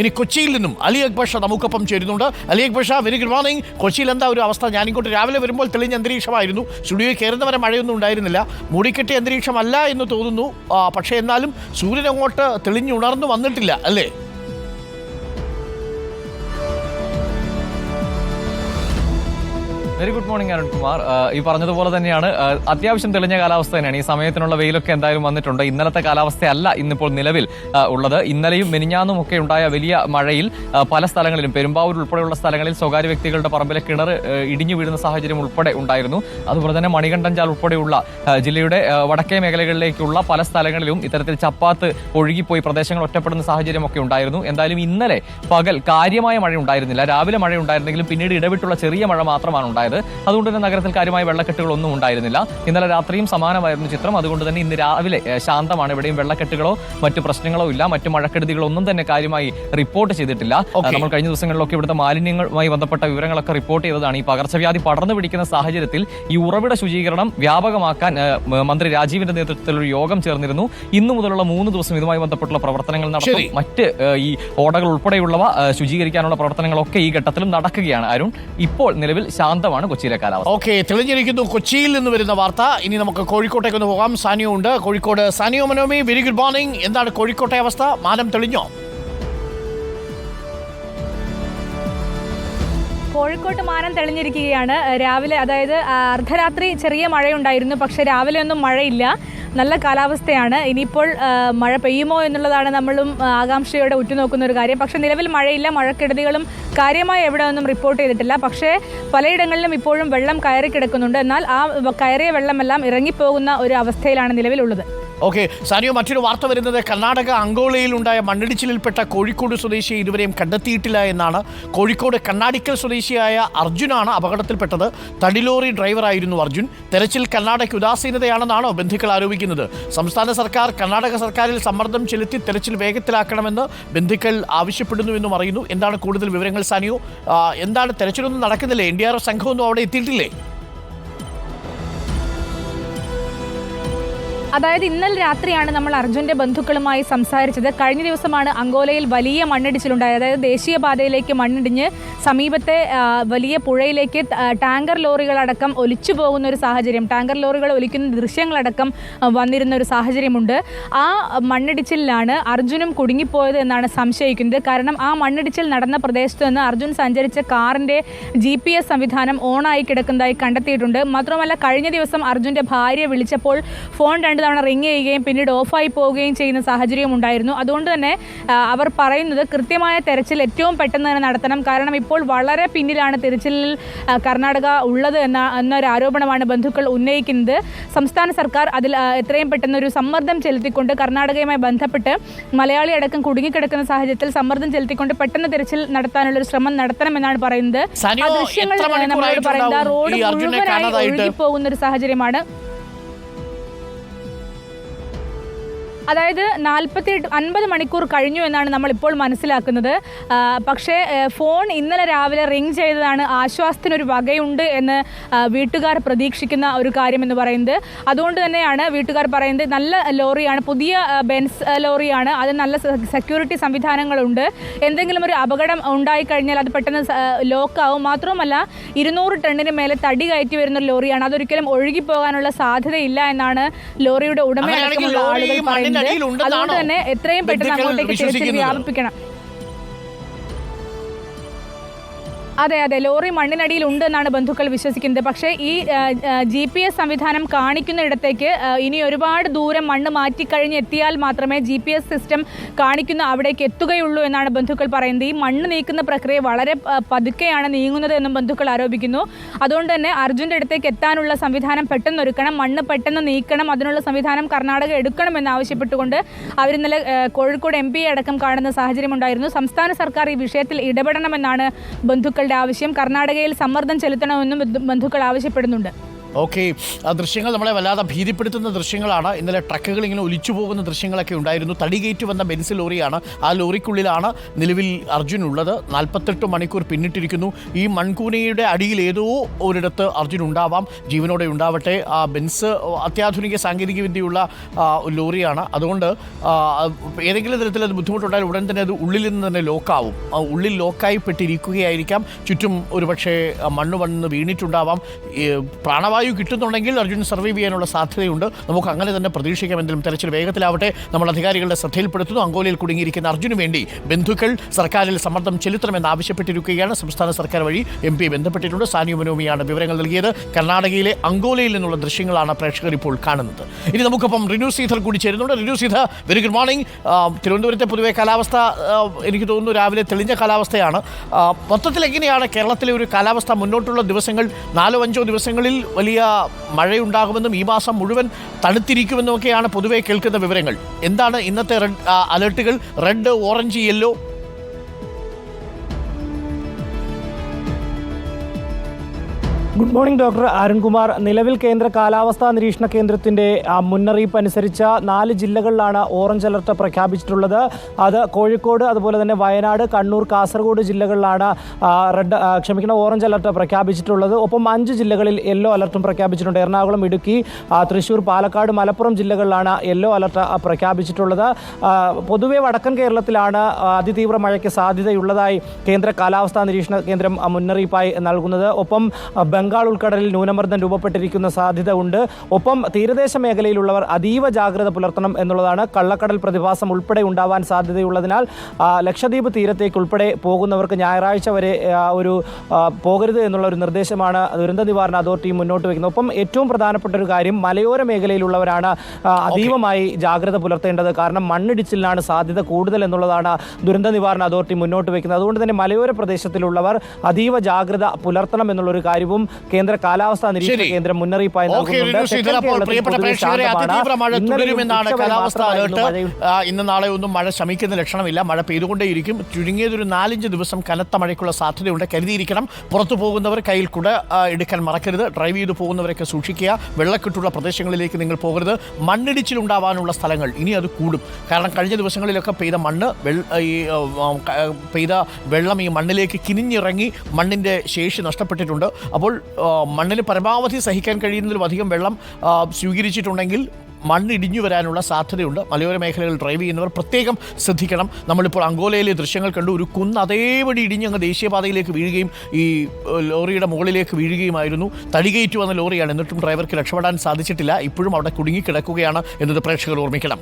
ഇനി കൊച്ചിയിൽ നിന്നും അലി അക്ബർ ഷാ നമുക്കൊപ്പം ചേരുന്നുണ്ട്. Ali Akbar Shah very good morning കൊച്ചിയിൽ എന്താ ഒരു അവസ്ഥ? ഞാനിങ്ങോട്ട് രാവിലെ വരുമ്പോൾ തെളിഞ്ഞ അന്തരീക്ഷമായിരുന്നു. സ്റ്റുഡിയോയിൽ കയറുന്നവരെ മഴയൊന്നും ഉണ്ടായിരുന്നില്ല. മൂടിക്കെട്ടിയ അന്തരീക്ഷമല്ല എന്ന് തോന്നുന്നു. പക്ഷേ എന്നാലും സൂര്യൻ അങ്ങോട്ട് തെളിഞ്ഞുണർന്നു വന്നിട്ടില്ല അല്ലേ? വെരി ഗുഡ് മോർണിംഗ് അരുൺകുമാർ ഈ പറഞ്ഞതുപോലെ തന്നെയാണ് ആഹ് അത്യാവശ്യം തെളിഞ്ഞ കാലാവസ്ഥ തന്നെയാണ്. ഈ സമയത്തിനുള്ള വെയിലൊക്കെ എന്തായാലും വന്നിട്ടുണ്ട്. ഇന്നലത്തെ കാലാവസ്ഥയല്ല ഇന്നിപ്പോൾ നിലവിൽ ഉള്ളത്. ഇന്നലെയും മെനിഞ്ഞാന്നും ഒക്കെ ഉണ്ടായ വലിയ മഴയിൽ പല സ്ഥലങ്ങളിലും പെരുമ്പാവൂർ ഉൾപ്പെടെയുള്ള സ്ഥലങ്ങളിൽ സ്വകാര്യ വ്യക്തികളുടെ പറമ്പിലെ കിണർ ഇടിഞ്ഞു വീഴുന്ന സാഹചര്യം ഉൾപ്പെടെ ഉണ്ടായിരുന്നു. അതുപോലെ തന്നെ മണികണ്ഠൻചാൽ ഉൾപ്പെടെയുള്ള ജില്ലയുടെ വടക്കേ മേഖലകളിലേക്കുള്ള പല സ്ഥലങ്ങളിലും ഇത്തരത്തിൽ ചപ്പാത്ത് ഒഴുകിപ്പോയി പ്രദേശങ്ങൾ ഒറ്റപ്പെടുന്ന സാഹചര്യമൊക്കെ ഉണ്ടായിരുന്നു. എന്തായാലും ഇന്നലെ പകൽ കാര്യമായ മഴ ഉണ്ടായിരുന്നില്ല രാവിലെ മഴ ഉണ്ടായിരുന്നെങ്കിലും പിന്നീട് ഇടവിട്ടുള്ള ചെറിയ മഴ മാത്രമാണ് ഉണ്ടായത്. അതുകൊണ്ട് തന്നെ നഗരത്തിൽ കാര്യമായ വെള്ളക്കെട്ടുകളൊന്നും ഉണ്ടായിരുന്നില്ല. ഇന്നലെ രാത്രിയും സമാനമായിരുന്നു ചിത്രം. അതുകൊണ്ട് തന്നെ ഇന്ന് രാവിലെ ശാന്തമാണ്. ഇവിടെയും വെള്ളക്കെട്ടുകളോ മറ്റു പ്രശ്നങ്ങളോ ഇല്ല. മറ്റു മഴക്കെടുതികളോ ഒന്നും തന്നെ കാര്യമായി റിപ്പോർട്ട് ചെയ്തിട്ടില്ല. നമ്മൾ കഴിഞ്ഞ ദിവസങ്ങളിലൊക്കെ ഇവിടുത്തെ മാലിന്യങ്ങളുമായി ബന്ധപ്പെട്ട വിവരങ്ങളൊക്കെ റിപ്പോർട്ട് ചെയ്തതാണ്. ഈ പകർച്ചവ്യാധി പടർന്നു പിടിക്കുന്ന സാഹചര്യത്തിൽ ഈ ഉറവിട ശുചീകരണം വ്യാപകമാക്കാൻ മന്ത്രി രാജീവിന്റെ നേതൃത്വത്തിൽ ഒരു യോഗം ചേർന്നിരുന്നു. ഇന്നു മുതലുള്ള മൂന്ന് ദിവസം ഇതുമായി ബന്ധപ്പെട്ടുള്ള പ്രവർത്തനങ്ങൾ നടത്തും. മറ്റ് ഈ ഓടകൾ ഉൾപ്പെടെയുള്ളവ ശുചീകരിക്കാനുള്ള പ്രവർത്തനങ്ങളൊക്കെ ഈ ഘട്ടത്തിലും നടക്കുകയാണ് അരുൺ. ഇപ്പോൾ നിലവിൽ ശാന്തമാണ്. കൊച്ചിയിലെ കാലാവസ്ഥ. ഓക്കെ തെളിഞ്ഞിരിക്കുന്നു കൊച്ചിയിൽ നിന്ന് വരുന്ന വാർത്ത. ഇനി നമുക്ക് കോഴിക്കോട്ടേക്ക് ഒന്ന് പോകാം. സാനിയോ ഉണ്ട്. Kozhikode Saniyo Manomi very good morning എന്താണ് കോഴിക്കോട്ടെ അവസ്ഥ? മാനം തെളിഞ്ഞോ? കോഴിക്കോട്ട് മാനം തെളിഞ്ഞിരിക്കുകയാണ്. രാവിലെ അതായത് അർദ്ധരാത്രി ചെറിയ മഴയുണ്ടായിരുന്നു. പക്ഷെ രാവിലെ ഒന്നും മഴയില്ല. നല്ല കാലാവസ്ഥയാണ്. ഇനിയിപ്പോൾ മഴ പെയ്യുമോ എന്നുള്ളതാണ് നമ്മളും ആകാംക്ഷയോടെ ഉറ്റുനോക്കുന്ന ഒരു കാര്യം. പക്ഷേ നിലവിൽ മഴയില്ല മഴക്കെടുതികളും കാര്യമായി എവിടെ ഒന്നും റിപ്പോർട്ട് ചെയ്തിട്ടില്ല. പക്ഷേ പലയിടങ്ങളിലും ഇപ്പോഴും വെള്ളം കയറി കിടക്കുന്നുണ്ട്. എന്നാൽ ആ കയറിയ വെള്ളമെല്ലാം ഇറങ്ങിപ്പോകുന്ന ഒരു അവസ്ഥയിലാണ് നിലവിലുള്ളത്. ഓക്കെ സാനിയോ മറ്റൊരു വാർത്ത വരുന്നത് കർണാടക അങ്കോളയിൽ ഉണ്ടായ മണ്ണിടിച്ചിലിൽപ്പെട്ട കോഴിക്കോട് സ്വദേശിയെ ഇതുവരെയും കണ്ടെത്തിയിട്ടില്ല എന്നാണ്. കോഴിക്കോട് കണ്ണാടിക്കൽ സ്വദേശിയായ അർജുനാണ് അപകടത്തിൽപ്പെട്ടത്. തടിലോറി ഡ്രൈവറായിരുന്നു അർജുൻ. തെരച്ചിൽ കർണാടക ഉദാസീനതയാണെന്നാണോ ബന്ധുക്കൾ ആരോപിക്കുന്നത്. സംസ്ഥാന സർക്കാർ കർണാടക സർക്കാരിൽ സമ്മർദ്ദം ചെലുത്തി തെരച്ചിൽ വേഗത്തിലാക്കണമെന്ന് ബന്ധുക്കൾ ആവശ്യപ്പെടുന്നുവെന്നും അറിയുന്നു. എന്താണ് കൂടുതൽ വിവരങ്ങൾ സാനിയോ? എന്താണ് തെരച്ചിലൊന്നും നടക്കുന്നില്ലേ? എൻ ഡി ആർ എഫ് സംഘമൊന്നും അവിടെ എത്തിയിട്ടില്ലേ? അതായത് ഇന്നലെ രാത്രിയാണ് നമ്മൾ അർജുന്റെ ബന്ധുക്കളുമായി സംസാരിച്ചത്. കഴിഞ്ഞ ദിവസമാണ് അങ്കോലയിൽ വലിയ മണ്ണിടിച്ചിലുണ്ടായത്. അതായത് ദേശീയപാതയിലേക്ക് മണ്ണിടിഞ്ഞ് സമീപത്തെ വലിയ പുഴയിലേക്ക് ടാങ്കർ ലോറികളടക്കം ഒലിച്ചു പോകുന്ന ഒരു സാഹചര്യം ടാങ്കർ ലോറികൾ ഒലിക്കുന്ന ദൃശ്യങ്ങളടക്കം വന്നിരുന്ന ഒരു സാഹചര്യമുണ്ട്. ആ മണ്ണിടിച്ചിലാണ് അർജുനും കുടുങ്ങിപ്പോയത് എന്നാണ് സംശയിക്കുന്നത്. കാരണം ആ മണ്ണിടിച്ചിൽ നടന്ന പ്രദേശത്ത് നിന്ന് അർജുൻ സഞ്ചരിച്ച കാറിന്റെ ജി പി എസ് സംവിധാനം ഓണായി കിടക്കുന്നതായി കണ്ടെത്തിയിട്ടുണ്ട്. മാത്രമല്ല കഴിഞ്ഞ ദിവസം അർജുന്റെ ഭാര്യ വിളിച്ചപ്പോൾ ഫോൺ രണ്ടു തവണ റിങ് ചെയ്യുകയും പിന്നീട് ഓഫായി പോവുകയും ചെയ്യുന്ന സാഹചര്യം ഉണ്ടായിരുന്നു. അതുകൊണ്ട് തന്നെ അവർ പറയുന്നത് കൃത്യമായ തെരച്ചിൽ ഏറ്റവും പെട്ടെന്ന് തന്നെ നടത്തണം. കാരണം ഇപ്പോൾ വളരെ പിന്നിലാണ് തിരച്ചിലിൽ കർണാടക ഉള്ളത് എന്ന എന്നൊരു ആരോപണമാണ് ബന്ധുക്കൾ ഉന്നയിക്കുന്നത്. സംസ്ഥാന സർക്കാർ അതിൽ എത്രയും പെട്ടെന്ന് ഒരു സമ്മർദ്ദം ചെലുത്തിക്കൊണ്ട് കർണാടകയുമായി ബന്ധപ്പെട്ട് മലയാളി അടക്കം കുടുങ്ങിക്കിടക്കുന്ന സാഹചര്യത്തിൽ സമ്മർദ്ദം ചെലുത്തിക്കൊണ്ട് പെട്ടെന്ന് തിരച്ചിൽ നടത്താനുള്ള ഒരു ശ്രമം നടത്തണമെന്നാണ് പറയുന്നത്. ആ ദൃശ്യങ്ങൾ നമ്മളോട് പറയുന്നത് റോഡ് മുഴുവനായി ഒഴുകിപ്പോകുന്ന ഒരു സാഹചര്യമാണ്. അതായത് നാൽപ്പത്തി അൻപത് മണിക്കൂർ കഴിഞ്ഞു എന്നാണ് നമ്മൾ ഇപ്പോൾ മനസ്സിലാക്കുന്നത് പക്ഷേ ഫോൺ ഇന്നലെ രാവിലെ റിംഗ് ചെയ്തതാണ്. ആശ്വാസത്തിനൊരു വകയുണ്ട് എന്ന് വീട്ടുകാർ പ്രതീക്ഷിക്കുന്ന ഒരു കാര്യം എന്ന് പറയുന്നത്. അതുകൊണ്ട് തന്നെയാണ് വീട്ടുകാർ പറയുന്നത് നല്ല ലോറിയാണ് പുതിയ ബെൻസ് ലോറിയാണ്. അത് നല്ല സെക്യൂരിറ്റി സംവിധാനങ്ങളുണ്ട്. എന്തെങ്കിലും ഒരു അപകടം ഉണ്ടായിക്കഴിഞ്ഞാൽ അത് പെട്ടെന്ന് ലോക്കാവും. മാത്രവുമല്ല ഇരുന്നൂറ് ടണ്ണിന് മേലെ തടി കയറ്റി വരുന്ന ലോറിയാണ്. അതൊരിക്കലും ഒഴുകിപ്പോകാനുള്ള സാധ്യതയില്ല എന്നാണ് ലോറിയുടെ ഉടമ ആളുകൾ പറയുന്നത് മണ്ണിനടിയിലുണ്ടെന്നാണോ അതുകൊണ്ട് തന്നെ എത്രയും പെട്ടെന്ന് അങ്ങോട്ടേക്ക് വ്യാപിപ്പിക്കണം. അതെ അതെ. ലോറി മണ്ണിനടിയിൽ ഉണ്ട് എന്നാണ് ബന്ധുക്കൾ വിശ്വസിക്കുന്നത്. പക്ഷേ ഈ ജി പി എസ് സംവിധാനം കാണിക്കുന്നിടത്തേക്ക് ഇടത്തേക്ക് ഇനി ഒരുപാട് ദൂരം മണ്ണ് മാറ്റിക്കഴിഞ്ഞ് എത്തിയാൽ മാത്രമേ ജി പി എസ് സിസ്റ്റം കാണിക്കുന്ന അവിടേക്ക് എത്തുകയുള്ളൂ എന്നാണ് ബന്ധുക്കൾ പറയുന്നത്. ഈ മണ്ണ് നീക്കുന്ന പ്രക്രിയ വളരെ പതുക്കെയാണ് നീങ്ങുന്നത് എന്നും ബന്ധുക്കൾ ആരോപിക്കുന്നു. അതുകൊണ്ട് തന്നെ അർജുന്റെ അടുത്തേക്ക് എത്താനുള്ള സംവിധാനം പെട്ടെന്ന് ഒരുക്കണം മണ്ണ് പെട്ടെന്ന് നീക്കണം. അതിനുള്ള സംവിധാനം കർണാടക എടുക്കണമെന്ന് ആവശ്യപ്പെട്ടുകൊണ്ട് അവർ ഇന്നലെ കോഴിക്കോട് എം പി അടക്കം കാണുന്ന സാഹചര്യമുണ്ടായിരുന്നു. സംസ്ഥാന സർക്കാർ ഈ വിഷയത്തിൽ ഇടപെടണമെന്നാണ് ബന്ധുക്കളുടെ ആവശ്യം കർണാടകയിൽ സമ്മർദ്ദം ചെലുത്തണമെന്നും ബന്ധു- ബന്ധുക്കൾ ആവശ്യപ്പെടുന്നുണ്ട്. ഓക്കെ ആ ദൃശ്യങ്ങൾ നമ്മളെ വല്ലാതെ ഭീതിപ്പെടുത്തുന്ന ദൃശ്യങ്ങളാണ്. ഇന്നലെ ട്രക്കുകൾ ഇങ്ങനെ ഒലിച്ചു പോകുന്ന ദൃശ്യങ്ങളൊക്കെ ഉണ്ടായിരുന്നു. തടികേറ്റ് വന്ന ബെൻസ് ലോറിയാണ്. ആ ലോറിക്കുള്ളിലാണ് നിലവിൽ അർജുൻ ഉള്ളത്. നാൽപ്പത്തെട്ട് മണിക്കൂർ പിന്നിട്ടിരിക്കുന്നു. ഈ മൺകൂനയുടെ അടിയിൽ ഏതോ ഒരിടത്ത് അർജുൻ ഉണ്ടാവാം. ജീവനോടെ ഉണ്ടാവട്ടെ. ആ ബെൻസ് അത്യാധുനിക സാങ്കേതിക വിദ്യയുള്ള ലോറിയാണ്. അതുകൊണ്ട് ഏതെങ്കിലും തരത്തിൽ അത് ബുദ്ധിമുട്ടുണ്ടായാൽ ഉടൻ തന്നെ അത് ഉള്ളിൽ നിന്ന് തന്നെ ലോക്കാവും. ഉള്ളിൽ ലോക്കായി പെട്ടിരിക്കുകയായിരിക്കാം. ചുറ്റും ഒരുപക്ഷെ മണ്ണ് വന്ന് വീണിട്ടുണ്ടാവാം. ഈ പ്രാണവായു കിട്ടുന്നുണ്ടെങ്കിൽ അർജുൻ സർവൈവ് ചെയ്യാനുള്ള സാധ്യതയുണ്ട്. നമുക്ക് അങ്ങനെ തന്നെ പ്രതീക്ഷിക്കാം. എന്തെങ്കിലും തെരച്ചിൽ വേഗത്തിലാവട്ടെ. നമ്മൾ അധികാരികളുടെ ശ്രദ്ധയിൽപ്പെടുത്തുന്നു. അങ്കോലയിൽ കുടുങ്ങിയിരിക്കുന്ന അർജുന് വേണ്ടി ബന്ധുക്കൾ സർക്കാരിൽ സമ്മർദ്ദം ചെലുത്തണമെന്ന് ആവശ്യപ്പെട്ടിരിക്കുകയാണ്. സംസ്ഥാന സർക്കാർ വഴി എം പി ബന്ധപ്പെട്ടിട്ടുണ്ട്. സാനിയോ മനോമിയാണ് വിവരങ്ങൾ നൽകിയത്. കർണാടകയിലെ അങ്കോലയിൽ നിന്നുള്ള ദൃശ്യങ്ങളാണ് പ്രേക്ഷകർ ഇപ്പോൾ കാണുന്നത്. ഇനി നമുക്കൊപ്പം റിനു സീധർ കൂടി ചേരുന്നുണ്ട്. Rinu Sreedhar very good morning തിരുവനന്തപുരത്തെ പൊതുവെ കാലാവസ്ഥ എനിക്ക് തോന്നുന്നു രാവിലെ തെളിഞ്ഞ കാലാവസ്ഥയാണ്. മൊത്തത്തിൽ എങ്ങനെയാണ് കേരളത്തിലെ ഒരു കാലാവസ്ഥ മുന്നോട്ടുള്ള ദിവസങ്ങൾ? നാലോ അഞ്ചോ ദിവസങ്ങളിൽ വലിയ മഴയുണ്ടാകുമെന്നും ഈ മാസം മുഴുവൻ തണുത്തിരിക്കുമെന്നും ഒക്കെയാണ് പൊതുവെ കേൾക്കുന്ന വിവരങ്ങൾ. എന്താണ് ഇന്നത്തെ red അലർട്ടുകൾ? Red orange yellow? Good morning doctor Arunkumar. നിലവിൽ കേന്ദ്ര കാലാവസ്ഥാ നിരീക്ഷണ കേന്ദ്രത്തിന്റെ മുന്നറിയിപ്പ് അനുസരിച്ച നാല് ജില്ലകളിലാണ് ഓറഞ്ച് അലർട്ട് പ്രഖ്യാപിച്ചിട്ടുള്ളത്. അത് കോഴിക്കോട് അതുപോലെ തന്നെ വയനാട് കണ്ണൂർ കാസർഗോഡ് ജില്ലകളിലാണ് റെഡ് ക്ഷമിക്കണം ഓറഞ്ച് അലർട്ട് പ്രഖ്യാപിച്ചിട്ടുള്ളത്. ഒപ്പം അഞ്ച് ജില്ലകളിൽ യെല്ലോ അലർട്ടും പ്രഖ്യാപിച്ചിട്ടുണ്ട്. എറണാകുളം ഇടുക്കി തൃശൂർ പാലക്കാട് മലപ്പുറം ജില്ലകളിലാണ് യെല്ലോ അലർട്ട് പ്രഖ്യാപിച്ചിട്ടുള്ളത്. പൊതുവേ വടക്കൻ കേരളത്തിലാണ് അതിതീവ്ര മഴയ്ക്ക് സാധ്യതയുള്ളതായി കേന്ദ്ര കാലാവസ്ഥാ നിരീക്ഷണ കേന്ദ്രം മുന്നറിയിപ്പായി നൽകുന്നത്. ഒപ്പം ബംഗാൾ ഉൾക്കടലിൽ ന്യൂനമർദ്ദം രൂപപ്പെട്ടിരിക്കുന്ന സാധ്യത ഉണ്ട് ഒപ്പം തീരദേശ മേഖലയിലുള്ളവർ അതീവ ജാഗ്രത പുലർത്തണം എന്നുള്ളതാണ് കള്ളക്കടൽ പ്രതിഭാസം ഉൾപ്പെടെ ഉണ്ടാവാൻ സാധ്യതയുള്ളതിനാൽ ലക്ഷദ്വീപ് തീരത്തേക്ക് ഉൾപ്പെടെ പോകുന്നവർക്ക് ഞായറാഴ്ച വരെ ഒരു പോകരുത് എന്നുള്ള ഒരു നിർദ്ദേശമാണ് ദുരന്ത നിവാരണ അതോറിറ്റി മുന്നോട്ട് വയ്ക്കുന്നത് ഒപ്പം ഏറ്റവും പ്രധാനപ്പെട്ട ഒരു കാര്യം മലയോര മേഖലയിലുള്ളവരാണ് അതീവമായി ജാഗ്രത പുലർത്തേണ്ടത്. കാരണം മണ്ണിടിച്ചിലിനാണ് സാധ്യത കൂടുതൽ എന്നുള്ളതാണ് ദുരന്ത നിവാരണ അതോറിറ്റി മുന്നോട്ട് വയ്ക്കുന്നത് അതുകൊണ്ട് തന്നെ മലയോര പ്രദേശത്തിലുള്ളവർ അതീവ ജാഗ്രത പുലർത്തണം എന്നുള്ളൊരു കാര്യവും കേന്ദ്ര കാലാവസ്ഥാ നിരീക്ഷണ കേന്ദ്രം മുന്നറിയിപ്പായി തുടരുമെന്നാണ് കാലാവസ്ഥ അലേർട്ട്. ഇന്ന് നാളെ ഒന്നും മഴ ശമിക്കുന്ന ലക്ഷണമില്ല. മഴ പെയ്തുകൊണ്ടേയിരിക്കും. ചുരുങ്ങിയതൊരു നാലഞ്ച് ദിവസം കനത്ത മഴയ്ക്കുള്ള സാധ്യതയുണ്ട്. കരുതിയിരിക്കണം. പുറത്തു പോകുന്നവർ കയ്യിൽ കുട എടുക്കാൻ മറക്കരുത്. ഡ്രൈവ് ചെയ്ത് പോകുന്നവരൊക്കെ സൂക്ഷിക്കുക. വെള്ളക്കെട്ടുള്ള പ്രദേശങ്ങളിലേക്ക് നിങ്ങൾ പോകരുത്. മണ്ണിടിച്ചിലുണ്ടാവാനുള്ള സ്ഥലങ്ങൾ ഇനി അത് കൂടും. കാരണം കഴിഞ്ഞ ദിവസങ്ങളിലൊക്കെ പെയ്ത മണ്ണ് ഈ പെയ്ത വെള്ളം ഈ മണ്ണിലേക്ക് കിനിഞ്ഞിറങ്ങി മണ്ണിന്റെ ശേഷി നഷ്ടപ്പെട്ടിട്ടുണ്ട്. അപ്പോൾ മണ്ണിന് പരമാവധി സഹിക്കാൻ കഴിയുന്നതിലും അധികം വെള്ളം സ്വീകരിച്ചിട്ടുണ്ടെങ്കിൽ മണ്ണിടിഞ്ഞു വരാനുള്ള സാധ്യതയുണ്ട്. മലയോര മേഖലകളിൽ ഡ്രൈവ് ചെയ്യുന്നവർ പ്രത്യേകം ശ്രദ്ധിക്കണം. നമ്മളിപ്പോൾ അങ്കോലയിലെ ദൃശ്യങ്ങൾ കണ്ടു. ഒരു കുന്ന് അതേപടി ഇടിഞ്ഞ് അങ്ങ് ദേശീയപാതയിലേക്ക് വീഴുകയും ഈ ലോറിയുടെ മുകളിലേക്ക് വീഴുകയുമായിരുന്നു. തടികയറ്റു വന്ന ലോറിയാണ്. എന്നിട്ടും ഡ്രൈവർക്ക് രക്ഷപ്പെടാൻ സാധിച്ചിട്ടില്ല. ഇപ്പോഴും അവിടെ കുടുങ്ങിക്കിടക്കുകയാണ് എന്നത് പ്രേക്ഷകർ ഓർമ്മിക്കണം.